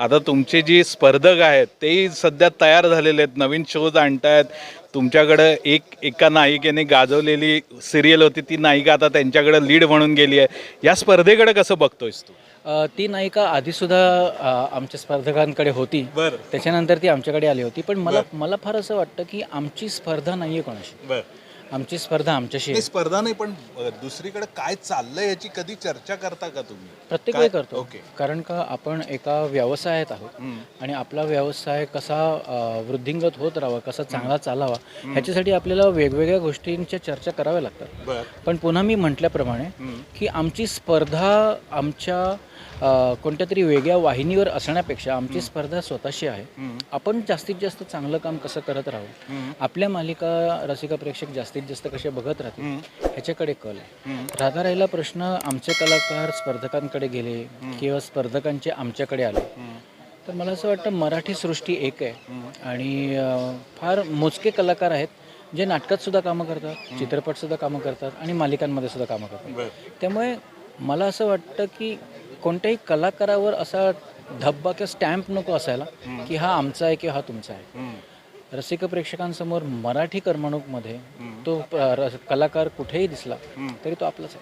आता तुमचे जी स्पर्धक आहेत तेही सध्या तयार झालेले आहेत नवीन शोज आणतायत. तुमच्याकडं एक एका नायिकेने गाजवलेली सिरियल होती ती नायिका आता त्यांच्याकडे लीड म्हणून गेली आहे. या स्पर्धेकडे कसं बघतोयस तू? ती नायिका आधीसुद्धा आमच्या स्पर्धकांकडे होती. बरं. त्याच्यानंतर ती आमच्याकडे आली होती. पण मला मला फार असं वाटतं की आमची स्पर्धा नाही आहे कोणाशी. बरं. आमची स्पर्धा आमच्याशी आहे. स्पर्धा नाही पण अ, दुसरीकडे काय चाललंय याची कधी चर्चा करता का तुम्ही? प्रत्येक काय? वेळी करतो. ओके. कारण का आपण एका व्यवसायात आहोत आणि आपला व्यवसाय कसा अ, वृद्धिंगत होत राहावा कसा चांगला चालावा ह्याच्यासाठी आपल्याला वेगवेगळ्या गोष्टींच्या चर्चा कराव्या लागतात. बर. पण पुन्हा मी म्हटल्याप्रमाणे की आमची स्पर्धा आमच्या कोणत्या तरी वेगळ्या वाहिनीवर असण्यापेक्षा आमची स्पर्धा स्वतःशी आहे. आपण जास्तीत जास्त चांगलं काम कसं करत राहू? आपल्या मालिका रसिका प्रेक्षक जास्तीत जास्त कसे बघत राहतील? ह्याच्याकडे कल आहे. राहता राहिला प्रश्न आमचे कलाकार स्पर्धकांकडे गेले किंवा स्पर्धकांचे आमच्याकडे आले. तर मला असं वाटतं मराठी सृष्टी एक आहे. आणि फार मोजके कलाकार आहेत जे नाटकात सुद्धा कामं करतात चित्रपट सुद्धा कामं करतात आणि मालिकांमध्ये सुद्धा कामं करतात. त्यामुळे मला असं वाटतं की कोणत्याही कलाकारावर असा धब्बा किंवा स्टॅम्प नको असायला की हा आमचा आहे किंवा हा तुमचा आहे. रसिक प्रेक्षकांसमोर मराठी करमणूकमध्ये तो कलाकार कुठेही दिसला तरी तो आपलाच आहे.